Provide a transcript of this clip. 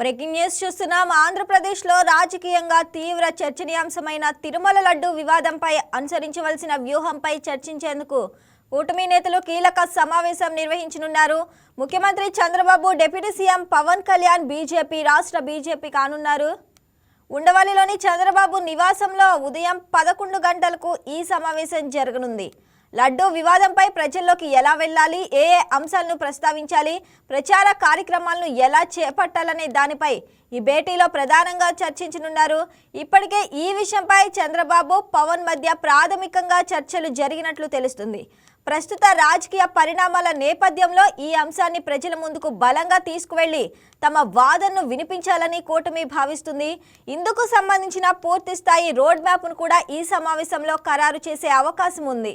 Breaking news చూస్తున్నాం. ఆంధ్రప్రదేశ్లో రాజకీయంగా తీవ్ర చర్చనీయాంశమైన తిరుమల లడ్డు వివాదంపై అనుసరించవలసిన వ్యూహంపై చర్చించేందుకు కూటమి నేతలు కీలక సమావేశం నిర్వహించనున్నారు. ముఖ్యమంత్రి Chandrababu deputy CM Pawan Kalyan BJP రాష్ట్ర బీజేపీ కానున్నారు. ఉండవల్లిలోని చంద్రబాబు నివాసంలో ఉదయం పదకొండు గంటలకు ఈ సమావేశం జరగనుంది. లడ్డూ వివాదంపై ప్రజల్లోకి ఎలా వెళ్ళాలి? ఏ ఏ అంశాలను ప్రస్తావించాలి? ప్రచార కార్యక్రమాలను ఎలా చేపట్టాలనే దానిపై ఈ భేటీలో ప్రధానంగా చర్చించనున్నారు. ఇప్పటికే ఈ విషయంపై చంద్రబాబు పవన్ మధ్య ప్రాథమికంగా చర్చలు జరిగినట్లు తెలుస్తుంది. ప్రస్తుత రాజకీయ పరిణామాల నేపథ్యంలో ఈ అంశాన్ని ప్రజల ముందుకు బలంగా తీసుకువెళ్ళి తమ వాదనను వినిపించాలని కూటమి భావిస్తుంది. ఇందుకు సంబంధించిన పూర్తి స్థాయి రోడ్ మ్యాప్ను కూడా ఈ సమావేశంలో ఖరారు చేసే అవకాశం ఉంది.